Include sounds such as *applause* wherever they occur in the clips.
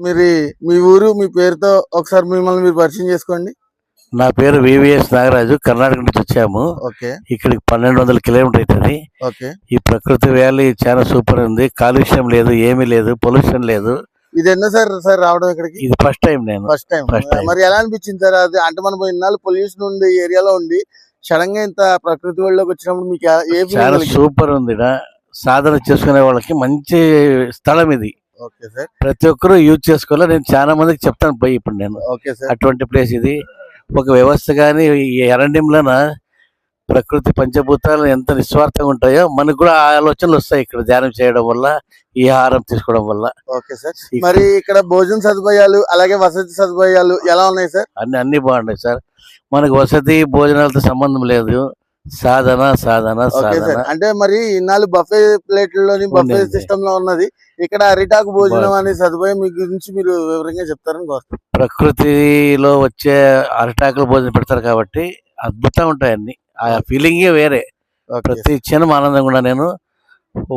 మీరు మీ ఊరు మీ పేరుతో ఒకసారి మిమ్మల్ని మీరు పరిచయం చేసుకోండి. నా పేరు వివిఎస్ నాగరాజు. కర్ణాటక నుంచి వచ్చాము. ఓకే. ఇక్కడికి పన్నెండు వందల కిలోమీటర్ అవుతుంది. ఓకే. ఈ ప్రకృతి వ్యాలీ చాలా సూపర్ ఉంది. కాలుష్యం లేదు ఏమీ లేదు పొల్యూషన్ లేదు. ఇది ఎన్నో సార్ సార్ రావడం ఇక్కడికి? ఇది ఫస్ట్ టైం నేను. First time. First time. మరి ఎలా అనిపించింది సార్? అది అంటే మనం ఇన్నాళ్ళు పొల్యూషన్ ఉంది ఏరియాలో ఉండి సడన్గా ఇంత ప్రకృతి ఒళ్ళలోకి వచ్చినప్పుడు మీకు ఏ- ఏ feeling చాలా కలిగింది? సూపర్ ఉంది. ఈడ. సాధన చేసుకునే వాళ్ళకి మంచి స్థలం ఇది. Okay sir. ప్రతి ఒక్కరూ యూజ్ చేసుకోవాలి? నేను చాలా మందికి చెప్తాను పోయి ఇప్పుడు నేను. Okay sir. అటువంటి ప్లేస్ ఇది. ఒక వ్యవస్థ కానీ ఈ అరణ్యంలోన ప్రకృతి పంచభూతాలు ఎంత నిస్వార్థంగా ఉంటాయో మనకు కూడా ఆలోచనలు వస్తాయి ఇక్కడ ధ్యానం చేయడం వల్ల ఈ ఆహారం తీసుకోవడం వల్ల. Okay sir. మరి ఇక్కడ భోజన సదుపాయాలు అలాగే వసతి సదుపాయాలు ఎలా ఉన్నాయి సార్? అన్ని అన్ని బాగున్నాయి సార్. మనకు వసతి భోజనాలతో సంబంధం లేదు. సాధన సాధన అంటే మరి ఇన్నాళ్ళు బఫే ప్లేట్లలోని బఫే. సిస్టమ్లో ఉన్నది. ఇక్కడ అరిటాకు భోజనం. అనే సదుపాయం మీ గురించి మీరు వివరంగా చెప్తారని కోరుతున్నాను ప్రకృతిలో వచ్చే అరిటాకులు భోజనం పెడతారు కాబట్టి అద్భుతంగా ఉంటాయి అన్ని. ఆ ఫీలింగే వేరే. ప్రతి క్షణం ఆనందంగా నేను.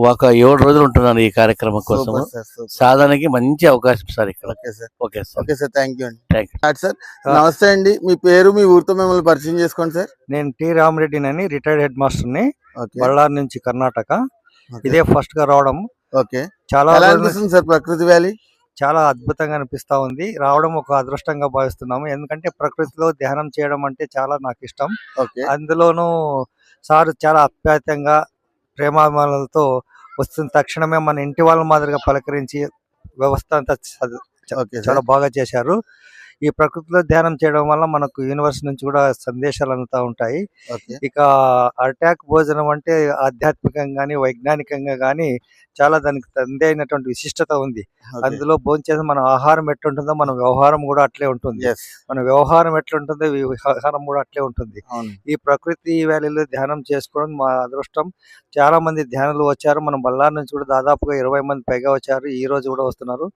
ఒక ఏడు రోజులు ఉంటున్నాను ఈ కార్యక్రమం కోసం సాధనకి మంచి అవకాశం సార్ ఇక్కడ. Okay sir. Okay sir. Okay sir thank you అండి. థ్యాంక్ సార్ నమస్తే అండి. మీ పేరు మీ ఊరితో మిమ్మల్ని పరిచయం చేసుకోండి సార్. నేను టి రామరెడ్డిని అని రిటైర్డ్ హెడ్ మాస్టర్ని బళ్ళారి నుంచి కర్ణాటక. ఇదే ఫస్ట్గా రావడం. ఓకే. చాలా అనిపిస్తుంది సార్ ప్రకృతి వ్యాలీ? చాలా అద్భుతంగా అనిపిస్తా ఉంది. రావడం ఒక అదృష్టంగా భావిస్తున్నాము. ఎందుకంటే ప్రకృతిలో ధ్యానం చేయడం అంటే చాలా నాకు ఇష్టం. ఓకే. అందులోనూ సార్ చాలా అప్యాయతంగా ప్రేమాభిమానాలతో వస్తున్న తక్షణమే మన ఇంటి వాళ్ళ మాదిరిగా పలకరించి వ్యవస్థ అంతా చాలా బాగా చేశారు. ఈ ప్రకృతిలో ధ్యానం చేయడం వల్ల మనకు యూనివర్స్ నుంచి కూడా సందేశాలు అందుతా ఉంటాయి. ఇక అటాక్ భోజనం అంటే ఆధ్యాత్మికంగా కానీ వైజ్ఞానికంగా కానీ చాలా దానికి తంది అయినటువంటి విశిష్టత ఉంది. అందులో భోంచేసి మన ఆహారం ఎట్లుంటుందో మన వ్యవహారం కూడా అట్లే ఉంటుంది. మన వ్యవహారం ఎట్లుంటుందో వ్యవహారం కూడా అట్లే ఉంటుంది. ఈ ప్రకృతి వ్యాలీలో ధ్యానం చేసుకోవడం మా అదృష్టం. చాలా మంది ధ్యానులు వచ్చారు. మన బళ్ళారి నుంచి కూడా దాదాపుగా ఇరవై మంది పైగా వచ్చారు. ఈ రోజు కూడా వస్తున్నారు.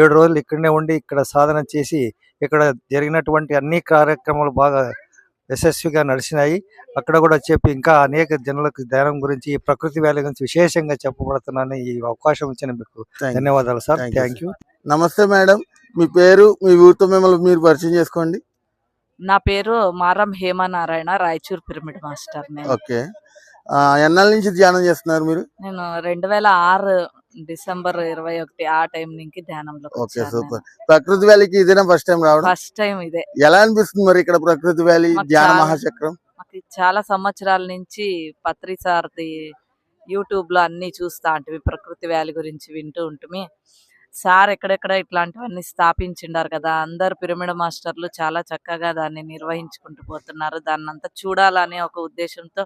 ఏడు రోజులు ఇక్కడనే ఉండి ఇక్కడ సాధన చేసి ఇక్కడ జరిగినటువంటి అన్ని కార్యక్రమాలు బాగా యశస్విగా నడిచినాయి. అక్కడ కూడా చెప్పి ఇంకా అనేక జనులకు ధ్యానం గురించి ఈ ప్రకృతి వ్యాలీ గురించి విశేషంగా చెప్పబడుతున్నాను ఈ అవకాశం ఇచ్చిన మీకు ధన్యవాదాలు సార్. థ్యాంక్ యూ నమస్తే మేడం. మీ పేరు మీ ఊరితో మిమ్మల్ని మీరు పరిచయం చేసుకోండి. నా పేరు మారం హేమనారాయణ రాయచూర్ పిరమిడ్ మాస్టర్ నేను. ఓకే. ఆ, ఎన్నాళ్ళ నుంచి ధ్యానం చేస్తున్నారు మీరు? నేను రెండు వేల ఆరు డిసెంబర్ ఇరవై ఒకటి ఆ టైం నుంచి ధ్యానంలోకి ఓకే సూపర్. ప్రకృతి వ్యాలీకి ఇదేనా ఫస్ట్ టైం రావడం. ఫస్ట్ టైం ఇదే. ఎలా అనిపిస్తుంది మరి ఇక్కడ ప్రకృతి వ్యాలీ ధ్యాన మహాచక్రం? మాకు చాలా సంవత్సరాల నుంచి పత్రి సార్ది యూట్యూబ్లో అన్ని చూస్తా అంటే ప్రకృతి వ్యాలీ గురించి వింటూ ఉంటుంది సార్ ఎక్కడెక్కడ ఇట్లాంటివన్నీ స్థాపించిండారు కదా అందరు పిరమిడ్ మాస్టర్లు చాలా చక్కగా దాన్ని నిర్వహించుకుంటూ పోతున్నారు. దాన్ని అంతా చూడాలనే ఒక ఉద్దేశంతో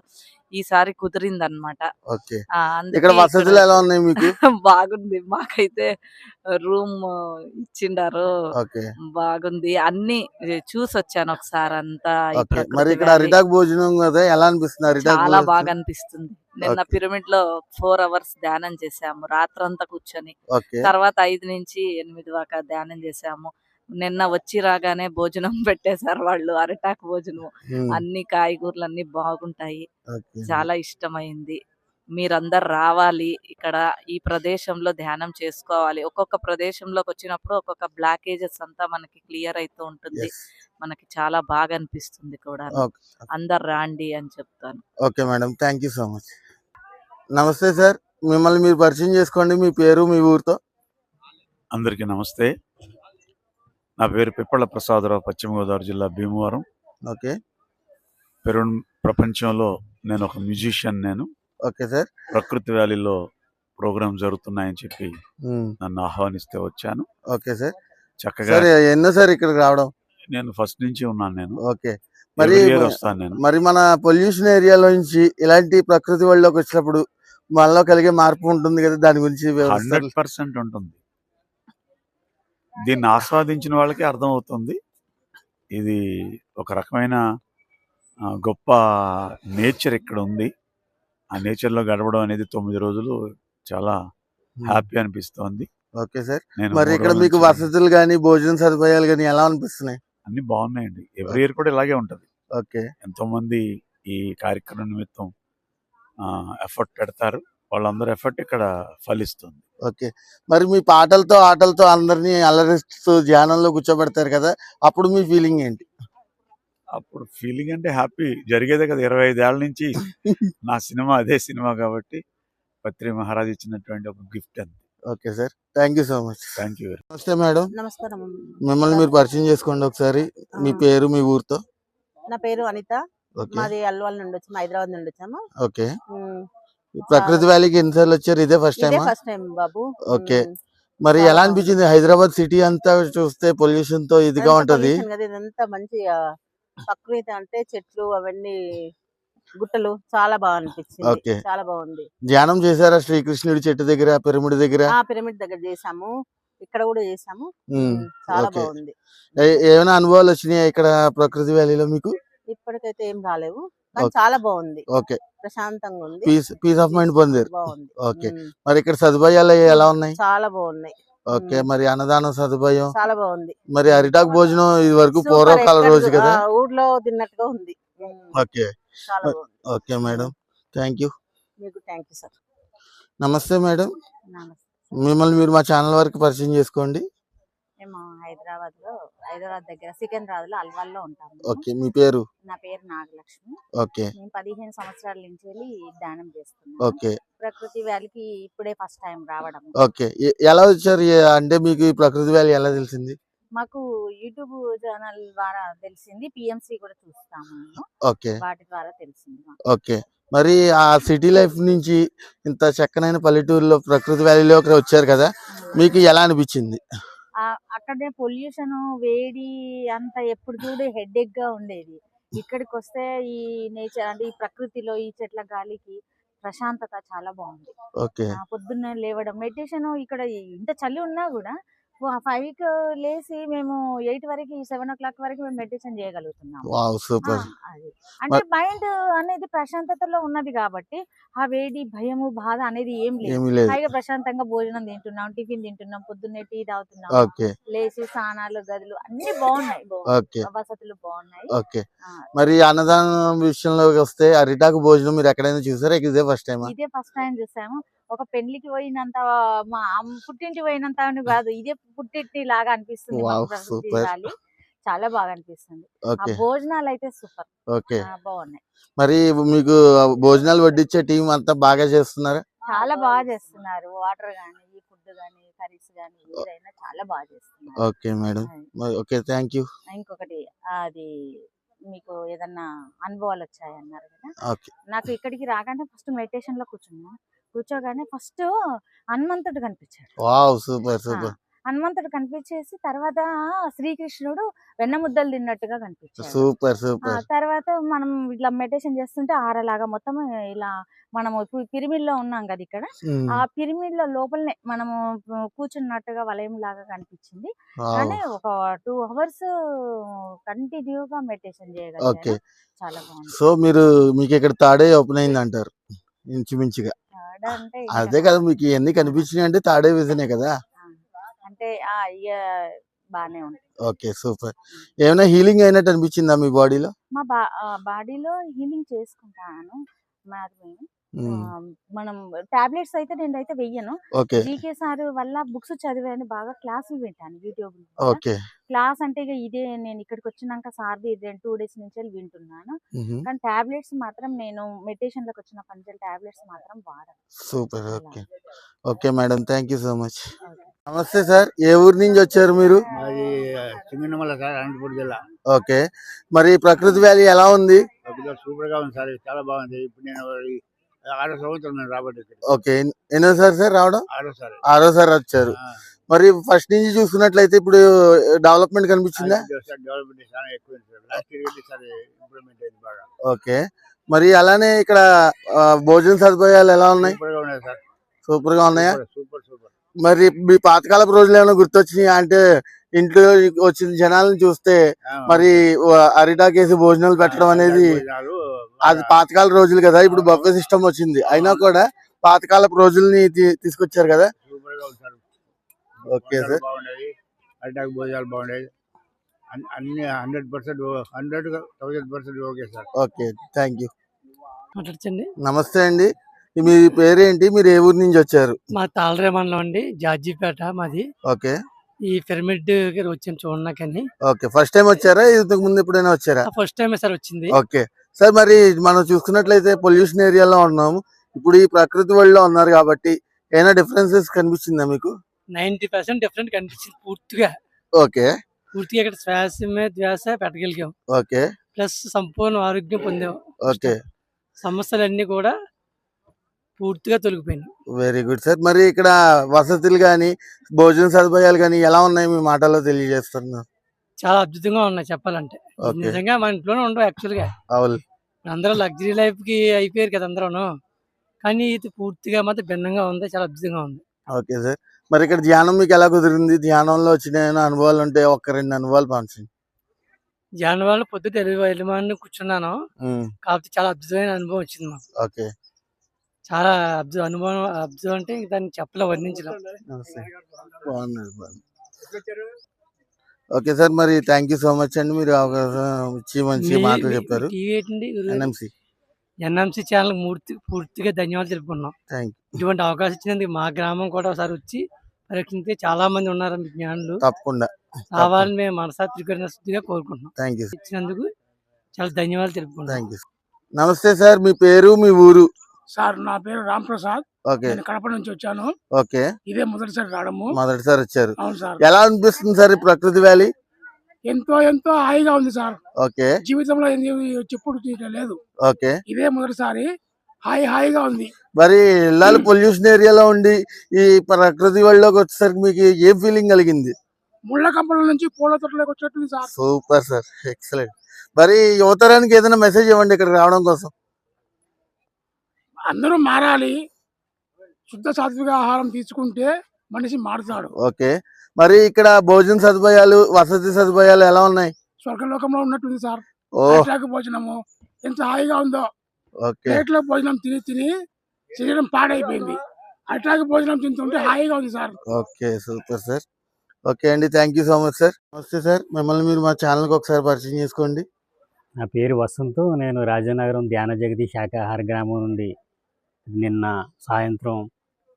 ఈసారి ఉన్నాయి మీకు? *laughs* బాగుంది. మాకైతే రూమ్ ఇచ్చిండారు. బాగుంది. అన్ని చూసి వచ్చాను ఒకసారి అంతా మరి ఇక్కడ భోజనం ఎలా అనిపిస్తుంది చాలా? బాగా అనిపిస్తుంది. నిన్న. పిరమిడ్లో ఫోర్ అవర్స్ ధ్యానం చేసాము రాత్రంతా కూర్చొని తర్వాత ఐదు నుంచి ఎనిమిది దాకా ధ్యానం చేసాము నిన్న వచ్చి రాగానే భోజనం *laughs* పెట్టేశారు వాళ్ళు. అరిటాకు భోజనం అన్ని కాయగూరలు అన్ని బాగుంటాయి. చాలా ఇష్టమైంది. మీరందరు రావాలి. ఇక్కడ ఈ ప్రదేశంలో ధ్యానం చేసుకోవాలి. ఒక్కొక్క ప్రదేశంలోకి వచ్చినప్పుడు ఒక్కొక్క బ్లాకేజెస్ అంతా మనకి క్లియర్ అవుతూ ఉంటుంది. మనకి చాలా బాగా అనిపిస్తుంది కూడా. అందరు రాండి అని చెప్తాను. Okay madam. Thank you so much. నమస్తే సార్. మిమ్మల్ని మీరు పరిచయం చేసుకోండి. మీ పేరు మీ ఊరితో. అందరికీ నమస్తే. నా పేరు పిప్పళ్ళ ప్రసాదరావు పశ్చిమ గోదావరి జిల్లా భీమవరం. ఓకే. పెరు ప్రపంచంలో నేను ఒక మ్యూజిషియన్ నేను. Okay sir. ప్రకృతి వ్యాలీలో ప్రోగ్రామ్ జరుగుతున్నాయని చెప్పి నన్ను ఆహ్వానిస్తే వచ్చాను. Okay sir. చక్కగా ఎన్నో సార్ ఇక్కడికి రావడం? నేను ఫస్ట్ నుంచి ఉన్నాను నేను. ఓకే. మరి మరి మన పొల్యూషన్ ఏరియాలో నుంచి ఇలాంటి ప్రకృతి వాళ్ళలోకి వచ్చినప్పుడు మనలో కలిగే మార్పు ఉంటుంది కదా దాని గురించి హండ్రెడ్ పర్సెంట్ ఉంటుంది. దీన్ని ఆస్వాదించిన వాళ్ళకి అర్థమవుతుంది. ఇది ఒక రకమైన గొప్ప నేచర్ ఇక్కడ ఉంది. ఆ నేచర్లో గడపడం అనేది తొమ్మిది రోజులు చాలా హ్యాపీ అనిపిస్తోంది. Okay sir. నేను మరి ఇక్కడ మీకు వసతులు కానీ భోజన సదుపాయాలు కానీ ఎలా అనిపిస్తున్నాయి? అన్ని బాగున్నాయండి. ఎవ్రీ ఇయర్ కూడా ఇలాగే ఉంటది. ఓకే. ఎంతో మంది ఈ కార్యక్రమం నిమిత్తం ఎఫర్ట్ పెడతారు. వాళ్ళందరి ఎఫర్ట్ ఇక్కడ ఫలిస్తుంది. ఓకే. మరి మీ పాటలతో ఆటలతో అందరినీ అలరిస్తూ ధ్యానంలో కూర్చోబెడతారు కదా అప్పుడు మీ ఫీలింగ్ ఏంటి? అప్పుడు ఫీలింగ్ అంటే హ్యాపీ జరిగేదే కదా. ఇరవై ఐదేళ్ళ నుంచి *laughs* నా సినిమా అదే సినిమా కాబట్టి పత్రి మహారాజ్ ఇచ్చినటువంటి ఒక గిఫ్ట్ అంతే okay sir. Thank you so much thank you నమస్తే మేడం. నమస్కారం. మిమ్మల్ని మీరు పరిచయం చేసుకోండి ఒకసారి. మీ పేరు మీ ఊరితో. నా పేరు అనిత. మాది అల్వాల్ నుండి వచ్చాము హైదరాబాద్ నుండి వచ్చాము. ఓకే. ప్రకృతి వ్యాలీకి ఎన్నిసార్లు వచ్చారు? ఇదే ఫస్ట్ టైమా ఫస్ట్ టైం బాబు. ఓకే. మరి ఎలా. అనిపించింది? హైదరాబాద్ సిటీ అంతా చూస్తే పొల్యూషన్తో ఇదిగా ఉంటది. ఇదంతా మంచి ఆ, ప్రకృతి అంటే చెట్లు అవన్నీ గుట్టలు చాలా బాగా అనిపించింది. చాలా బాగుంది. ధ్యానం చేశారా? శ్రీకృష్ణుడి చెట్టు దగ్గర పిరమిడ్ దగ్గర? పిరమిడ్ దగ్గర చేసాము ఇక్కడ కూడా చేసాము చాలా. బాగుంది. ఏమైనా అనుభవాలు వచ్చినాయా ఇక్కడ ప్రకృతి వ్యాలీలో మీకు? ఇప్పటికైతే ఏం రాలేవు. కానీ. చాలా బాగుంది ఓకే. ప్రశాంతంగా ఉంది. పీస్ పీస్ ఆఫ్ మైండ్ పొందారు. బాగుంది ఓకే. మరి ఇక్కడ సదుపాయాలు ఎలా ఉన్నాయి? చాలా బాగున్నాయి ఓకే. మరి అన్నదానం సదుపాయం? చాలా బాగుంది మరి అరిటాక్ భోజనం ఇది వరకు పూర్వకాల రోజు కదా? ఊర్లో తిన్నట్టుగా ఉంది. Okay. Okay madam. Thank you. మీకు థ్యాంక్ యూ సార్. నమస్తే మేడం. మిమ్మల్ని మీరు మా ఛానల్ వరకు పరిచయం చేసుకోండి. మేము హైదరాబాద్లో హైదరాబాద్ దగ్గర సికింద్రాబాద్లో అల్వాల్లో ఉంటాము ఓకే మీ పేరు? నా పేరు నాగలక్ష్మి. ఓకే. మేము పదిహేను సంవత్సరాల నుంచి వెళ్ళి ధ్యానం చేస్తున్నాం ఓకే. ప్రకృతి వ్యాలీకి ఇప్పుడే ఫస్ట్ టైం రావడం. ఓకే. ఎలా వచ్చారు? అంటే మీకు ఈ ప్రకృతి వ్యాలీ ఎలా తెలిసింది? మాకు యూట్యూబ్ ఛానల్ ద్వారా తెలిసింది పిఎంసి కూడా చూస్తాము. ఓకే. వాటి ద్వారా తెలిసింది. ఓకే. మరి ఆ సిటీ లైఫ్ నుంచి ఇంత చక్కనైన పల్లెటూరులో ప్రకృతి వ్యాలీలోకి వచ్చారు కదా మీకు ఎలా అనిపించింది? అక్కడే పొల్యూషన్ వేడి అంత ఎప్పుడు చూడు హెడేక్గా ఉండేది. ఇక్కడికి వస్తే ఈ నేచర్ అంటే ఈ ప్రకృతిలో ఈ చెట్ల గాలికి ప్రశాంతత చాలా బాగుంది. పొద్దున్నే లేవడం మెడిటేషన్ ఇక్కడ ఇంత చలి ఉన్నా కూడా ఫైవ్కి లేసి మేము ఎయిట్ వరకు సెవెన్ ఓ క్లాక్ వరకు మేము మెడిటేషన్ చేయగలుగుతున్నాం. సూపర్. అంటే మైండ్ అనేది ప్రశాంతతలో ఉన్నది కాబట్టి ఆ వేడి భయము బాధ అనేది ఏం లేదు. హాయిగా ప్రశాంతంగా భోజనం తింటున్నాం టిఫిన్ తింటున్నాం పొద్దున్నే టీ తాగుతున్నాం లేచి స్నానాలు గదులు అన్ని బాగున్నాయి వసతులు బాగున్నాయి. మరి అన్నదానం విషయంలోకి వస్తే అరిటాకు భోజనం మీరు ఎక్కడైనా చూసారా? ఇదే ఫస్ట్ టైమా? ఇదే ఫస్ట్ టైం చూసాము. ఒక పెళ్ళికి పోయినంత మా పుట్టింటి పోయినంత అని కాదు. ఇదే పుట్టింటి లాగా అనిపిస్తుంది ప్రకృతి. చాలా బాగా అనిపిస్తుంది. భోజనాలు అయితే సూపర్. ఓకే. బాగున్నాయి. మరి మీకు భోజనాలు వడ్డించే టీం అంతా బాగా చేస్తున్నారా? చాలా బాగా చేస్తున్నారు. వాటర్ గానీ ఈ ఫుడ్ గానీ కర్రీస్ గానీ ఏదైనా చాలా బాగా చేస్తున్నారు. Okay madam. Okay thank you. ఇంకొకటి అది మీకు ఏదన్నా అనుభవాలు వచ్చాయి అన్నారు కదా? ఓకే. నాకు ఇక్కడికి రాగానే ఫస్ట్ మెడిటేషన్లో కూర్చున్నా. కూర్చోగానే ఫస్ట్ హనుమంతుడు కనిపించాడు. Super super. హనుమంతుడు కనిపించేసి తర్వాత శ్రీకృష్ణుడు వెన్న ముద్దలు తిన్నట్టుగా కనిపించాడు. Super super. తర్వాత మనం ఇట్లా మెడిటేషన్ చేస్తుంటే ఆరలాగా మొత్తం ఇలా మనము పిరిమిడ్లో ఉన్నాం కదా ఇక్కడ. ఆ పిరిమిడ్లో లోపలనే మనము కూర్చున్నట్టుగా వలయం లాగా కనిపించింది. కానీ ఒక టూ అవర్స్ కంటిన్యూగా మెడిటేషన్ ఓకే. చేయగలిగాను చాలా బాగుంది. సో మీరు మీకు ఇక్కడ తాడే ఓపెన్ అయింది అంటారు ఇంచుమించుగా. అదే కదా మీకు ఇవన్నీ కనిపించినాయి అంటే తాడే విజనే కదా? అంటే బానే ఉంది. Okay super. ఏమైనా హీలింగ్ అయినట్టు అనిపించిందా మీ బాడీలో? మా బాడీలో హీలింగ్ చేసుకుంటాను ఆ, మనం టాబ్లెట్స్ అయితే నేనైతే వెయ్యను. ఓకే. జీకే సార్ వల్ల బుక్స్ చదివాను బాగా క్లాసులు వింటాను యూట్యూబ్ ఓకే. క్లాస్ అంటే ఇక ఇదే నేను ఇక్కడికి వచ్చినాక సార్ది రెండు టూ డేస్ నుంచి వెళ్ళి వింటున్నాను కానీ టాబ్లెట్స్ మాత్రం నేను మెడిటేషన్లోకి వచ్చిన పంచల్ టాబ్లెట్స్ మాత్రం వాడను. Super. Okay. Okay madam. Thank you so much. నమస్తే సార్. ఏ ఊరు నుంచి వచ్చారు మీరు? అనంతపురం జిల్లా. ఓకే. మరి ప్రకృతి వ్యాలీ ఎలా ఉంది? సూపర్గా ఉంది సార్. చాలా బాగుంది. ఇప్పుడు నేను ఆరో సంవత్సరం నేను రాబట్టి ఇక్కడ. ఓకే. ఎన్నోసారి సార్ రావడం? ఆరో సార్. ఆరోసారి వచ్చారు. మరి ఫస్ట్ నుంచి చూసుకున్నట్లయితే ఇప్పుడు డెవలప్మెంట్ కనిపించిందా? అది సార్ డెవలప్మెంట్ చాలా ఎక్కువ sir. Last year sir improvement అయింది బాగా. ఓకే. మరి అలానే ఇక్కడ భోజన సదుపాయాలు ఎలా ఉన్నాయి? సూపర్గా ఉన్నాయి సార్. సూపర్గా ఉన్నాయా సూపర్ సూపర్. మరి మీ పాతకాలపు రోజులు ఏమైనా గుర్తొచ్చినాయా? అంటే ఇంట్లో వచ్చిన జనాలను చూస్తే మరి అరిటాకేసి భోజనాలు పెట్టడం అనేది అది పాతకాల రోజులు కదా ఇప్పుడు బఫే సిస్టమ్ వచ్చింది. అయినా కూడా పాతకాలపు రోజుల్ని తీసుకొచ్చారు కదా? Okay sir. అరిటాకు భోజనాలు బాగున్నాయి అన్ని- hundred percent hundred thousand percent okay sir. Okay thank you. నమస్తే అండి. మీ పేరేంటి? మీరు ఏ ఊరు నుంచి వచ్చారు? మా తాళరేమన్లో అండి జార్జిపేట మాది. ఓకే. ఈ పిరమిడ్ వచ్చాను చూడడానికని ఓకే ఫస్ట్ టైం వచ్చారా? ఇంతకు ముందు ఎప్పుడైనా వచ్చారా? ఫస్ట్ టైం సార్ వచ్చింది. ఓకే. సార్ మరి మనం చూసుకున్నట్లయితే పొల్యూషన్ ఏరియాలో ఉన్నాము ఇప్పుడు ఈ ప్రకృతి వరల్డ్లో ఉన్నారు కాబట్టి ఏమైనా డిఫరెన్సెస్ కనిపించిందా మీకు? నైన్టీ పర్సెంట్ డిఫరెంట్ కనిపించింది పూర్తిగా. ఓకే. పూర్తిగా ఇక్కడ శ్వాస మీద ధ్యాస పెట్టగలిగాం. ఓకే. ప్లస్ సంపూర్ణ ఆరోగ్యం పొందాం. ఓకే. సమస్యలన్నీ కూడా పూర్తిగా తొలగిపోయినాయి వెరీ గుడ్ సార్ మరి ఇక్కడ వసతులు కానీ భోజన సదుపాయాలు కానీ ఎలా ఉన్నాయి మీ మాటల్లో తెలియజేస్తున్నారు? చాలా అద్భుతంగా ఉన్నాయి చెప్పాలంటే. నిజంగా మన ఇంట్లోనే ఉండవు యాక్చువల్గా అవును. అందరూ లగ్జరీ లైఫ్కి అయిపోయారు కదా అందరూను. కానీ ఇది పూర్తిగా మాత్రం భిన్నంగా ఉంది చాలా అద్భుతంగా ఉంది. ఓకే సార్ మరి ఇక్కడ ధ్యానం మీకు ఎలా కుదిరింది? ధ్యానంలో వచ్చిన అనుభవాలు ఉంటే ఒక్క రెండు అనుభవాలు పంచండి. జానవాళ్ళు పొద్దు తెలుగు వెళ్ళమని కూర్చున్నాను. ఉమ్, కాకపోతే చాలా అద్భుతమైన అనుభవం వచ్చింది మాకు. ఓకే చాలా అద్భుత అనుభవం అద్భుతం అంటే దాన్ని చెప్పలే బాగున్నది బాగుంది ఓకే సార్ మరి థ్యాంక్ యూ సో మచ్ అండి. మీరు అవకాశం ఇచ్చి మంచి మాటలు చెప్పారు. ఎన్ఎంసి. ఎన్ఎంసీ ఛానల్ పూర్తి పూర్తిగా ధన్యవాదాలు తెలుపుకున్నాం. థ్యాంక్ ఇటువంటి అవకాశం ఇచ్చినందుకు మా గ్రామం కూడా ఒకసారి వచ్చి పరీక్షించే చాలా మంది ఉన్నారు మీ జ్ఞానులు. తప్పకుండా రావాలని మేము మనసా త్రికరణ కోరుకుంటున్నాం. థ్యాంక్ యూ ఇచ్చినందుకు చాలా ధన్యవాదాలు తెలుపుకుంటాం థ్యాంక్ యూ నమస్తే సార్ మీ పేరు మీ ఊరు? సార్ నా పేరు రామ్ ప్రసాద్. ఓకే. నేను కడప నుంచి వచ్చాను. ఓకే. ఇదే మొదటిసారి రావడము. మొదటిసారి వచ్చారు. అవును సార్. ఎలా అనిపిస్తుంది సార్ ఈ ప్రకృతి వ్యాలీ? ఎంతో ఎంతో హాయిగా ఉంది సార్. ఓకే. జీవితంలో చెప్పుడు లేదు. ఓకే. ఇదే మొదటిసారి హాయి హాయిగా ఉంది. మరి ఇళ్ళాలు పొల్యూషన్ ఏరియాలో ఉండి ఈ ప్రకృతి వాళ్ళలోకి వచ్చేసరికి మీకు ఏం ఫీలింగ్ కలిగింది? ముళ్ళ కంపల నుంచి పూల తోటలోకి వచ్చేట్టుంది సార్. Super sir. ఎక్సలెంట్. మరి యువతరానికి ఏదైనా మెసేజ్ ఇవ్వండి ఇక్కడ రావడం కోసం. అందరూ మారాలి. శుద్ధ సాత్విక ఆహారం తీసుకుంటే మనిషి మారుతాడు. ఓకే. మరి ఇక్కడ భోజన సదుపాయాలు వసతి సదుపాయాలు ఎలా ఉన్నాయి? స్వర్గలోకంలో ఉన్నట్టుంది సార్. భోజనము ఎంత హాయిగా ఉందో. ఓకే. ప్లేట్లో భోజనం తిని తిని శరీరం పాడైపోయింది. అట్లాగే భోజనం తింటుంటే హాయిగా ఉంది sir. Okay super sir. Okay అండి thank you so much sir. నమస్తే సార్ మిమ్మల్ని మీరు మా ఛానల్కి ఒకసారి పరిచయం చేసుకోండి. నా పేరు వసంత్ నేను రాజానగరం ధ్యాన జగతి శాఖాహార గ్రామం నుండి నిన్న సాయంత్రం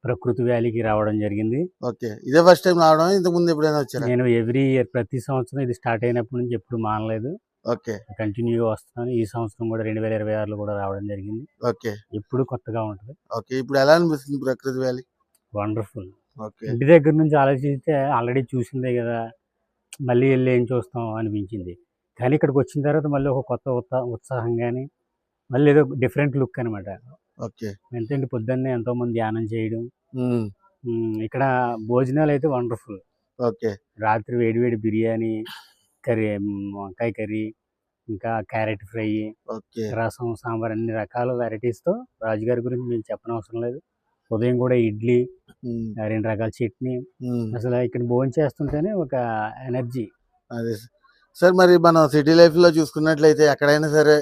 ప్రకృతి వ్యాలీకి రావడం జరిగింది. ఓకే. ఇదే ఫస్ట్ టైం రావడం ఇంతకు ముందు ఎప్పుడైనా వచ్చారా? నేను ఎవ్రీ ఇయర్ ప్రతి సంవత్సరం ఇది స్టార్ట్ అయినప్పటి నుంచి ఎప్పుడు మానలేదు. ఓకే. కంటిన్యూగా వస్తున్నాను. ఈ సంవత్సరం కూడా రెండు వేల ఇరవై ఆరులో కూడా రావడం జరిగింది. ఓకే. ఎప్పుడు కొత్తగా ఉంటుంది. ఓకే. ఇప్పుడు ఎలా అనిపిస్తుంది ప్రకృతి వ్యాలీ? వండర్ఫుల్. ఓకే. ఇంటి దగ్గర నుంచి ఆలోచిస్తే ఆల్రెడీ చూసిందే కదా మళ్ళీ వెళ్ళి ఏం చూస్తాం అనిపించింది. కానీ ఇక్కడికి వచ్చిన తర్వాత మళ్ళీ ఒక కొత్త ఉత్సా ఉత్సాహం కానీ మళ్ళీ ఏదో డిఫరెంట్ లుక్ అనమాట ఓకే. ఎందుకంటే పొద్దున్నే ఎంతో మంది ధ్యానం చేయడం. ఇక్కడ భోజనాలు అయితే వండర్ఫుల్. ఓకే. రాత్రి వేడివేడి బిర్యానీ కర్రీ వంకాయ కర్రీ ఇంకా క్యారెట్ ఫ్రై రసం సాంబార్ అన్ని రకాల వెరైటీస్తో రాజుగారి గురించి మేము చెప్పనవసరం లేదు. ఉదయం కూడా ఇడ్లీ రెండు రకాల చట్నీ. అసలు ఇక్కడ భోజనం చేస్తుంటేనే ఒక ఎనర్జీ. అదే సార్. మరి మనం సిటీ లైఫ్లో చూసుకున్నట్లయితే ఎక్కడైనా సరే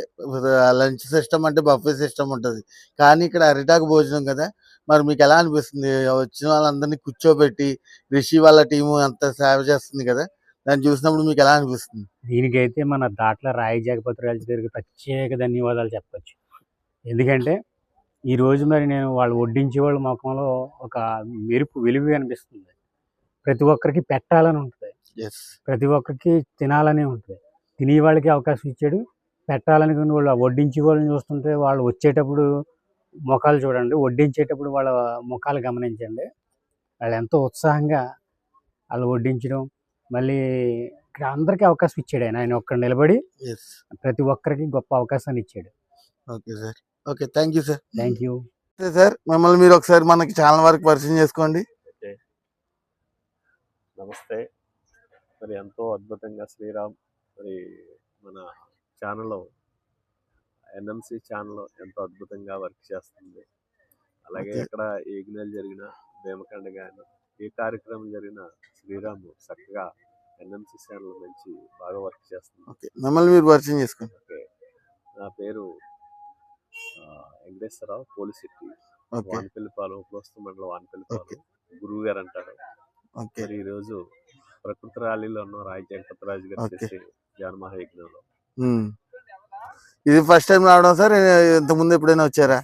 లంచ్ సిస్టమ్ అంటే బఫే సిస్టమ్ ఉంటుంది. కానీ ఇక్కడ అరిటాకు భోజనం కదా మరి మీకు ఎలా అనిపిస్తుంది? వచ్చిన వాళ్ళందరినీ కూర్చోబెట్టి రిషి వాళ్ళ టీము అంత సేవ చేస్తుంది కదా దాన్ని చూసినప్పుడు మీకు ఎలా అనిపిస్తుంది? దీనికైతే మన దాట్ల రాయి జగపతి గారికి ప్రత్యేక ధన్యవాదాలు చెప్పచ్చు. ఎందుకంటే ఈ రోజు మరి నేను వాళ్ళు వడ్డించే వాళ్ళ ముఖంలో ఒక మెరుపు వెలుగు కనిపిస్తుంది. ప్రతి ఒక్కరికి పెట్టాలని ఉంటుంది. ప్రతి ఒక్కరికి తినాలని ఉంటుంది. తినే వాళ్ళకి అవకాశం ఇచ్చాడు. పెట్టాలని కొన్ని వాళ్ళు వడ్డించే వాళ్ళని చూస్తుంటే వాళ్ళు వచ్చేటప్పుడు ముఖాలు చూడండి. వడ్డించేటప్పుడు వాళ్ళ ముఖాలు గమనించండి. వాళ్ళు ఎంతో ఉత్సాహంగా వాళ్ళు వడ్డించడం. మళ్ళీ ఇక్కడ అందరికీ అవకాశం ఇచ్చాడు ఆయన. ఆయన ఒక్కడ నిలబడి ఎస్ ప్రతి ఒక్కరికి గొప్ప అవకాశాన్ని ఇచ్చాడు. Okay sir okay thank you sir thank you sir మిమ్మల్ని మీరు ఒకసారి మనకి ఛానల్ వరకు పరిచయం చేసుకోండి. నమస్తే. మరి ఎంతో అద్భుతంగా శ్రీరామ్ మరి మన ఛానల్లో ఎన్ఎంసి ఛానల్ ఎంతో అద్భుతంగా వర్క్ చేస్తుంది. అలాగే. ఎక్కడ ఏగినలు జరిగిన భీమకండ గాను ఏ కార్యక్రమం జరిగినా శ్రీరామ్ చక్కగా ఎన్ఎంసి ఛానల్ మంచి బాగా వర్క్ చేస్తుంది. మిమ్మల్ని మీరు పరిచయం చేసుకోండి. ఓకే. నా పేరు వెంకటేశ్వరరావు పోలిసిట్టి ఓకే. వానపల్లిపాలెం ప్రస్తుత మండలం వానపల్లిపాలెం. గురువు గారు అంటారు. మరి ఈ రోజు ప్రకృతి ర్యాలీలో ఉన్న రాయ జగపతిరాజు గారు. చేసే ధ్యాన మహాయజ్ఞంలో ఉమ్. ఇది ఫస్ట్ టైం రావడం సార్? ఇంత ముందు ఎప్పుడైనా వచ్చారా?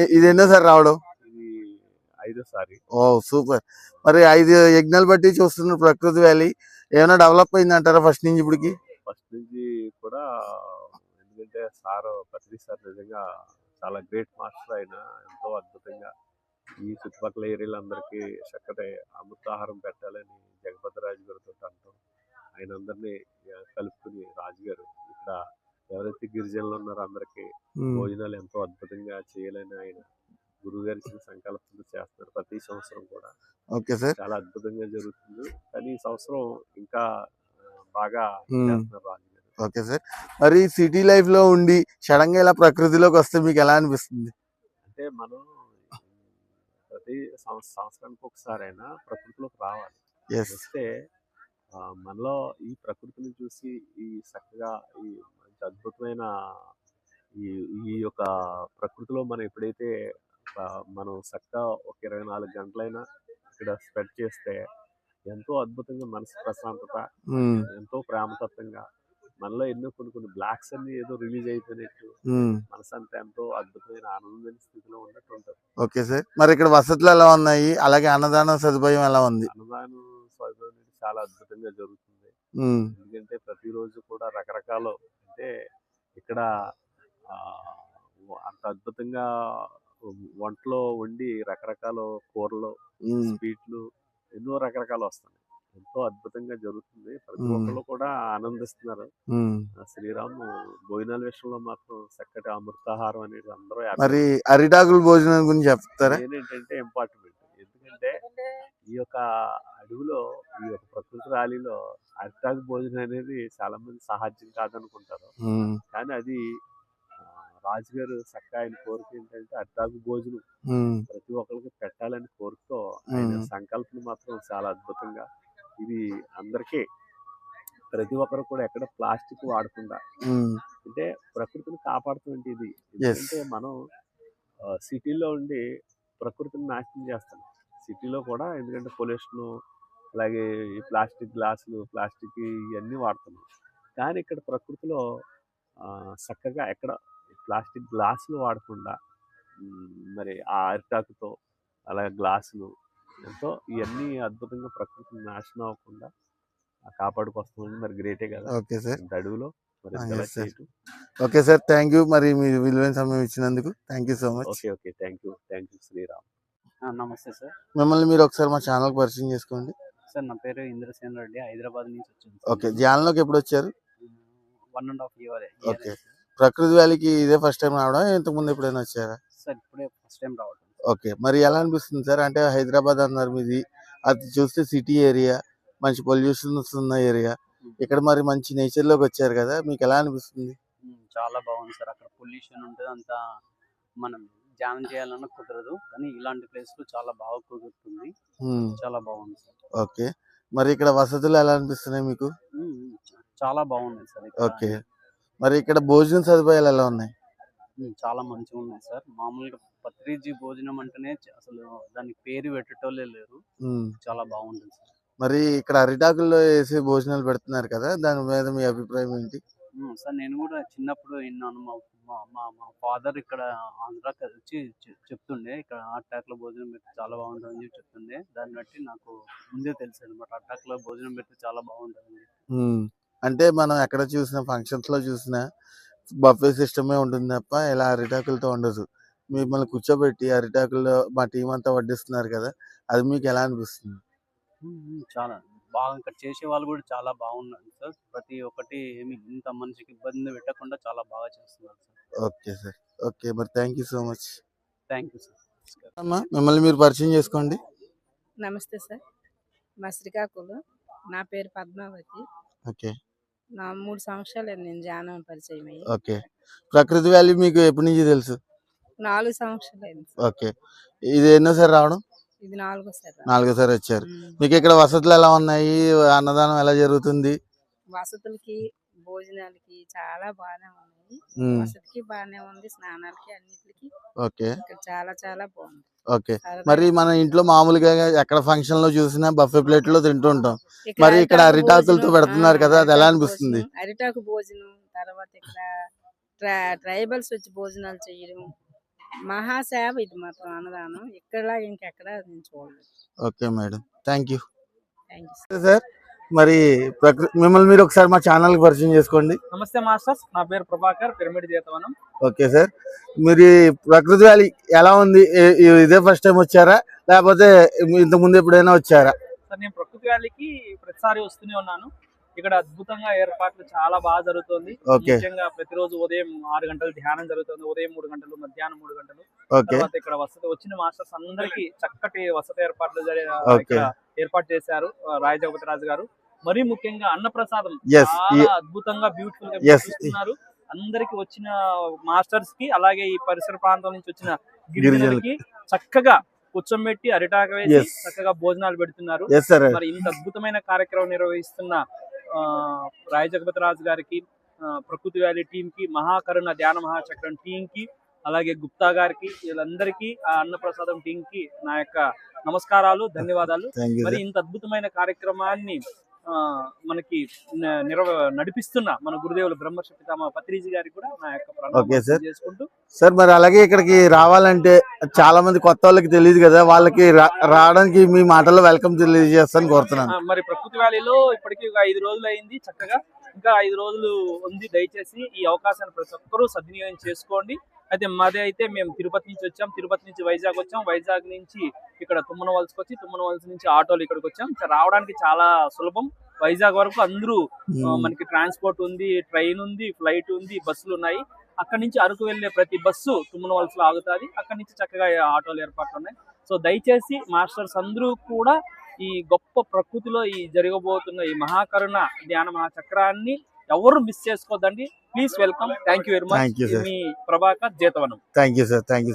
ఎ- ఇది ఎన్నోసారి రావడం? ఐదోసారి ఓ సూపర్. మరి ఐదు యజ్ఞాలు బట్టి చూస్తున్న ప్రకృతి వ్యాలీ ఏమైనా డెవలప్ అయింది అంటారా ఫస్ట్ నుంచి ఇప్పటికి? ఫస్ట్ నుంచి కూడా ఎందుకంటే సార్ పత్రి సార్ నిజంగా చాలా గ్రేట్ మాస్టర్ ఆయన ఎంతో అద్భుతంగా ఈ చుట్టుపక్కల ఏరియాలందరికీ చక్కటి అమృతాహారం పెట్టాలని జగపతిరాజు గారితో అంటాం ఆయన అందరినీ కలుపుకుని రాజు గారు ఇక్కడ ఎవరైతే గిరిజనులు ఉన్నారో అందరికీ. భోజనాలు ఎంతో అద్భుతంగా చేయాలని ఆయన గురువు గారి సంకల్పంతో చేస్తున్నారు. ప్రతి సంవత్సరం కూడా ఓకే సార్. చాలా అద్భుతంగా జరుగుతుంది. కానీ ఈ సంవత్సరం ఇంకా బాగా. చేస్తున్నారు రాజు గారు ఓకే సార్. మరి సిటీ లైఫ్లో ఉండి సడన్గా ఇలా ప్రకృతిలోకి వస్తే మీకు ఎలా అనిపిస్తుంది? అంటే మనం ప్రతి సంవత్స- సంవత్సరానికి ఒకసారి అయినా ప్రకృతిలోకి రావాలి. వస్తే మనలో ఈ ప్రకృతిని చూసి ఈ చక్కగా ఈ మంచి అద్భుతమైన ఈ ఈ యొక్క ప్రకృతిలో మనం ఎప్పుడైతే మనం చక్కగా ఒక ఇరవై నాలుగు గంటలైనా ఇక్కడ స్పెండ్ చేస్తే ఎంతో అద్భుతంగా మనసు ప్రశాంతత. ఎంతో ప్రేమతత్వంగా మనలో ఎన్నో కొన్ని కొన్ని బ్లాక్స్ అన్ని ఏదో రిలీజ్ అయిపోయినట్టు మ్మ్. మనసు అంతా ఎంతో అద్భుతమైన ఆనందమైన స్థితిలో ఉన్నట్టు ఉంటుంది ఓకే సార్ మరి ఇక్కడ వసతులు ఎలా ఉన్నాయి అలాగే అన్నదాన సదుపాయం ఎలా ఉంది అన్నదానం అనేది చాలా అద్భుతంగా జరుగుతుంది. ఎందుకంటే ప్రతిరోజు కూడా రకరకాల అంటే ఇక్కడ అంత అద్భుతంగా వంటలో వండి రకరకాల కూరలు. స్వీట్లు ఎన్నో రకరకాలు వస్తున్నాయి ఎంతో అద్భుతంగా జరుగుతుంది ప్రతి. ఒక్కళ్ళు కూడా ఆనందిస్తున్నారు శ్రీరాము భోజనాల విషయంలో మాత్రం చక్కటి అమృతాహారం అనేది అందరూ మరి అరిటాకుల భోజనం గురించి చెప్తారా ఏంటంటే ఇంపార్టెంట్ ఎందుకంటే ఈ యొక్క అడవిలో ఈ యొక్క ప్రకృతి ర్యాలీలో అరిటాకు భోజనం అనేది చాలా మంది సాధ్యం కాదనుకుంటారు. కానీ అది రాజుగారు చక్కగా ఆయన కోరిక ఏంటంటే అరిటాకు భోజనం. ప్రతి ఒక్కరికి పెట్టాలని కోరుకో ఆయన. సంకల్పం మాత్రం చాలా అద్భుతంగా ఇది అందరికీ ప్రతి ఒక్కరు కూడా ఎక్కడ ప్లాస్టిక్ వాడకుండా. అంటే ప్రకృతిని కాపాడుతుంది ఇది. ఎందుకంటే మనం సిటీలో ఉండి ప్రకృతిని నాశనం చేస్తాం సిటీలో కూడా ఎందుకంటే పొల్యూషన్ అలాగే ఈ ప్లాస్టిక్ గ్లాసులు ప్లాస్టిక్ ఇవన్నీ వాడుతున్నాం కానీ ఇక్కడ ప్రకృతిలో చక్కగా ఎక్కడ ప్లాస్టిక్ గ్లాసులు వాడకుండా మరి ఆ అరిటాకుతో అలాగే గ్లాసులు ఎంతో ఇవన్నీ అద్భుతంగా ప్రకృతిని నాశనం అవ్వకుండా కాపాడుకొస్తామని మరి గ్రేటే కదా. Okay sir. ఇంత అడవిలో మరి ఓకే సార్ థ్యాంక్ యూ మరి మీ విలువైన సమయం ఇచ్చినందుకు. Thank you so much. Okay okay. Thank you. Thank you Sriram. నమస్తే సార్. మిమ్మల్ని మీరు ఒకసారి మా ఛానల్ పరిచయం చేసుకోండి. సార్ నా పేరు ఇంద్రసేన్ రెడ్డి. హైదరాబాద్ నుంచి వచ్చాను ఓకే ధ్యానంలోకి ఎప్పుడు వచ్చారు? One and half year okay. ప్రకృతి వ్యాలీకి ఇదే ఫస్ట్ టైం రావడం ఇంతకు ముందు ఎప్పుడైనా వచ్చారా? సార్ ఇప్పుడే ఫస్ట్ టైం రావడం ఓకే. మరి ఎలా అనిపిస్తుంది సార్? అంటే హైదరాబాద్ అన్నారు మీది. అది చూస్తే సిటీ ఏరియా మంచి పొల్యూషన్స్ ఉన్న ఏరియా. ఇక్కడ మరి మంచి నేచర్లోకి వచ్చారు కదా మీకు ఎలా అనిపిస్తుంది? చాలా బాగుంది సార్. అక్కడ పొల్యూషన్ ఉంటుంది అంతా మనం ధ్యానం చేయాలన్నా కుదరదు. కానీ ఇలాంటి ప్లేస్లో చాలా బాగా కుదురుతుంది. చాలా బాగుంది సార్. ఓకే. మరి ఇక్కడ వసతులు ఎలా అనిపిస్తున్నాయి మీకు? చాలా బాగున్నాయి సార్. ఓకే. మరి ఇక్కడ భోజన సదుపాయాలు ఎలా ఉన్నాయి? చాలా మంచిగా ఉన్నాయి సార్. మామూలుగా పత్రిజీ భోజనం అంటేనే అసలు దానికి పేరు పెట్టేటోళ్ళే లేరు. చాలా బాగుంటుంది సార్. మరి ఇక్కడ అరిటాకుల్లో వేసి భోజనాలు పెడుతున్నారు కదా దాని మీద మీ అభిప్రాయం ఏంటి? సార్ నేను కూడా చిన్నప్పుడు విన్నాను. మా మా మా ఫాదర్ ఇక్కడ ఆంధ్రాకి వచ్చి చెప్తుండే ఇక్కడ అట్టాక్లో భోజనం పెడితే చాలా బాగుంటుంది అని చెప్పి చెప్తుండే. దాన్ని బట్టి నాకు ముందే తెలుసు అనమాట అట్టాక్లో భోజనం పెడితే చాలా బాగుంటుంది. అంటే మనం ఎక్కడ చూసినా ఫంక్షన్స్లో చూసినా బఫే సిస్టమే ఉంటుంది తప్ప ఇలా అరిటాకులతో ఉండదు. మిమ్మల్ని కూర్చోబెట్టి అరిటాకుల్లో మా టీం అంతా వడ్డిస్తున్నారు కదా అది మీకు ఎలా అనిపిస్తుంది? చాలా బాగా ఇక్కడ చేసే వాళ్ళు కూడా చాలా బాగున్నారు సార్. ప్రతి ఒక్కటి ఏమి ఇంత మనిషికి ఇబ్బంది పెట్టకుండా చాలా బాగా చేస్తున్నారు సార్. Okay sir. ఓకే మరి thank you so much. Thank you sir. అమ్మా మిమ్మల్ని మీరు పరిచయం చేసుకోండి. నమస్తే సార్. మా శ్రీకాకుళం. నా పేరు పద్మావతి. ఓకే. నా మూడు సంవత్సరాలు నేను ధ్యానం పరిచయం అయ్యి. ఓకే. ప్రకృతి వ్యాలీ మీకు ఎప్పటి నుంచి తెలుసు? నాలుగు సంవత్సరాలు అయింది. ఓకే. ఇది ఎన్నోసారి రావడం? ఇది నాలుగోసారి. నాలుగోసారి వచ్చారు. మీకు ఇక్కడ వసతులు ఎలా ఉన్నాయి? అన్నదానం ఎలా జరుగుతుంది? వసతులకి భోజనాలకి చాలా బాగానే ఉన్నాయి. వసతికి బాగానే ఉంది స్నానాలకి అన్నిటికి. ఓకే. ఇక్కడ చాలా చాలా బాగుంది. ఓకే. మరి మన ఇంట్లో మామూలుగా ఎక్కడ ఫంక్షన్లో చూసినా బఫే ప్లేట్లో తింటూ ఉంటాం ఇక్కడ మరి ఇక్కడ అరిటాకు అరిటాకులతో పెడుతున్నారు కదా అది ఎలా అనిపిస్తుంది? అరిటాకు భోజనం తర్వాత ఇక్కడ ట్రై ట్రైబల్స్ వచ్చి భోజనాలు చేయడం. మహాసేవ ఇది మాత్రం అన్నదానం. ఇక్కడ ఇంకెక్కడ నేను చూడలేదు. Okay madam. Thank you thank you sir. మరి మిమ్మల్ని మీరు ఒకసారి మా ఛానల్ పరిచయం చేసుకోండి. నమస్తే మాస్టర్స్ నా పేరు Prabhakar pyramid Jetavanam okay sir. మీరు ప్రకృతి వ్యాలీ ఎలా ఉంది? ఇదే ఫస్ట్ టైం వచ్చారా? లేకపోతే ఇంత ముందు ఎప్పుడైనా వచ్చారా? సార్ నేను ప్రకృతి వ్యాలీకి ప్రతిసారి వస్తూనే ఉన్నాను. ఇక్కడ అద్భుతంగా ఏర్పాట్లు చాలా బాగా జరుగుతుంది. ముఖ్యంగా ప్రతిరోజు ఉదయం ఆరు గంటలు ధ్యానం జరుగుతుంది ఉదయం మూడు గంటలు మధ్యాహ్నం మూడు గంటలు. తర్వాత ఇక్కడ వసతి వచ్చిన మాస్టర్స్ అందరికి చక్కటి వసతి ఏర్పాట్లు ఏర్పాటు చేశారు ఆ, రాయ జగపతి రాజు గారు మరీ ముఖ్యంగా అన్నప్రసాదం. చాలా అద్భుతంగా బ్యూటిఫుల్గా Yes. చేస్తున్నారు అందరికి వచ్చిన మాస్టర్స్కి అలాగే ఈ పరిసర ప్రాంతం నుంచి వచ్చిన గిరిజనులకి. చక్కగా కూర్చోబెట్టి అరిటాక వేసి. చక్కగా భోజనాలు పెడుతున్నారు. మరి ఇంత అద్భుతమైన కార్యక్రమం నిర్వహిస్తున్న రాయ జగపతి రాజు గారికి ఆ, ప్రకృతి వ్యాలీ టీం కి మహాకరుణ ధ్యాన మహాచక్రం టీం కి అలాగే గుప్తా గారికి వీళ్ళందరికీ ఆ అన్నప్రసాదం టీం కి నా యొక్క నమస్కారాలు ధన్యవాదాలు మరి. ఇంత అద్భుతమైన కార్యక్రమాన్ని మనకి నిర్వ నడిపిస్తున్న మన గురుదేవులు బ్రహ్మర్షి పితామహ పత్రిజీ గారికి కూడా నా యొక్క సార్. చేసుకుంటూ సార్ మరి అలాగే ఇక్కడికి రావాలంటే చాలా మంది కొత్త వాళ్ళకి తెలియదు కదా వాళ్ళకి రావడానికి మీ మాటల్లో వెల్కమ్ తెలియజేస్తాను కోరుతున్నాను. మరి ప్రకృతి వ్యాలీలో ఇప్పటికి ఒక ఐదు రోజులు అయింది చక్కగా. ఇంకా ఐదు రోజులు ఉంది దయచేసి ఈ అవకాశాన్ని ప్రతి ఒక్కరూ సద్వినియోగం చేసుకోండి. అయితే మాది అయితే మేము తిరుపతి నుంచి వచ్చాం. తిరుపతి నుంచి వైజాగ్ వచ్చాం. వైజాగ్ నుంచి ఇక్కడ తుమ్మన వలసకి వచ్చి తుమ్మన వలస నుంచి ఆటోలు ఇక్కడికి వచ్చాం. రావడానికి చాలా సులభం. వైజాగ్ వరకు అందరూ మనకి ట్రాన్స్పోర్ట్ ఉంది ట్రైన్ ఉంది ఫ్లైట్ ఉంది బస్సులు ఉన్నాయి. అక్కడ నుంచి అరకు వెళ్ళే ప్రతి బస్సు తుమ్మన వలసలో ఆగుతుంది. అక్కడ నుంచి చక్కగా ఆటోలు ఏర్పాట్లు ఉన్నాయి. సో దయచేసి మాస్టర్స్ అందరూ కూడా ఈ గొప్ప ప్రకృతిలో ఈ జరగబోతున్న ఈ మహాకరుణ ధ్యాన మహాచక్రాన్ని ఎవరు మిస్ చేసుకోవద్దండి please welcome. Thank you very much. Me Prabhakar Jetavanam. Thank you sir thank you